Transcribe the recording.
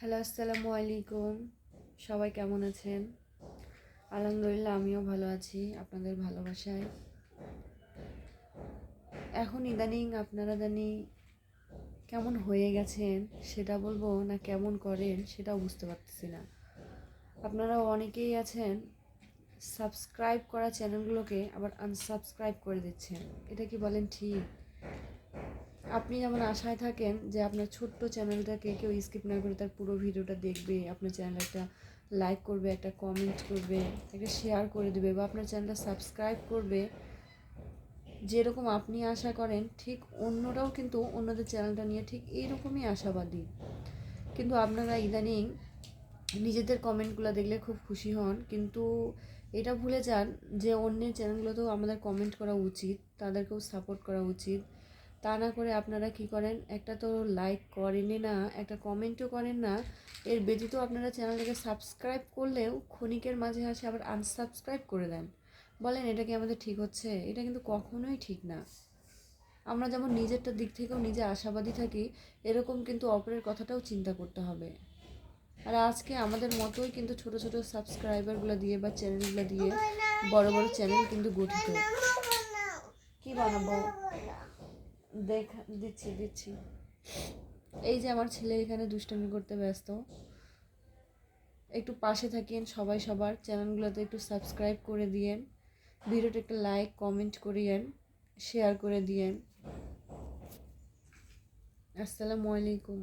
Hello, আসসালামু আলাইকুম। সবাই কেমন আছেন? আলহামদুলিল্লাহ, আমিও ভালো আছি, আপনাদের ভালোবাসায়। এখন ইদানিং আপনারা জানি কেমন হয়ে গেছেন, সেটা বলব না কেমন করেন, সেটাও বুঝতে পারতেছি না। আপনারা অনেকেই আছেন, সাবস্ক্রাইব করা চ্যানেলগুলোকে আবার আনসাবস্ক্রাইব করে দিচ্ছেন। এটা কি বলেন ঠিক? আপনি যেমন আশায় থাকেন যে আপনার ছোট্ট চ্যানেলটাকে কেউ স্কিপ না করে তার পুরো ভিডিওটা দেখবে, আপনার চ্যানেল একটা লাইক করবে, একটা কমেন্ট করবে, একটা শেয়ার করে দেবে বা আপনার চ্যানেলটা সাবস্ক্রাইব করবে, যেরকম আপনি আশা করেন, ঠিক অন্যরাও কিন্তু অন্যদের চ্যানেলটা নিয়ে ঠিক এইরকমই আশাবাদী। কিন্তু আপনারা ইদানিং নিজেদের কমেন্টগুলো দেখলে খুব খুশি হন, কিন্তু এটা ভুলে যান যে অন্যের চ্যানেলগুলোতেও আমাদের কমেন্ট করা উচিত, তাদেরকেও সাপোর্ট করা উচিত। তা না করে আপনারা কি করেন? একটা তো লাইক করেনই না, একটা কমেন্টও করেন না। এর ব্যতীত আপনারা চ্যানেলটাকে সাবস্ক্রাইব করলেও ক্ষণিকের মাঝে আসে আবার আনসাবস্ক্রাইব করে দেন। বলেন, এটা কি আমাদের ঠিক হচ্ছে? এটা কিন্তু কখনোই ঠিক না। আমরা যেমন নিজেরটা দিক থেকেও নিজে আশাবাদী থাকি, এরকম কিন্তু অপরের কথাটাও চিন্তা করতে হবে। আর আজকে আমাদের মতোই কিন্তু ছোট ছোট সাবস্ক্রাইবারগুলো দিয়ে বা চ্যানেলগুলো দিয়ে বড় বড় চ্যানেল কিন্তু গঠিত। কি বানাবো? দেখ, দিচ্ছি দিচ্ছি। এই যে আমার ছেলে এখানে দুষ্টামি করতে ব্যস্ত। একটু পাশে থাকেন সবাই সবার। চ্যানেলগুলোতে একটু সাবস্ক্রাইব করে দিয়েন। ভিডিওটা একটা লাইক, কমেন্ট করিয়েন, শেয়ার করে দিয়েন। আসসালামু আলাইকুম।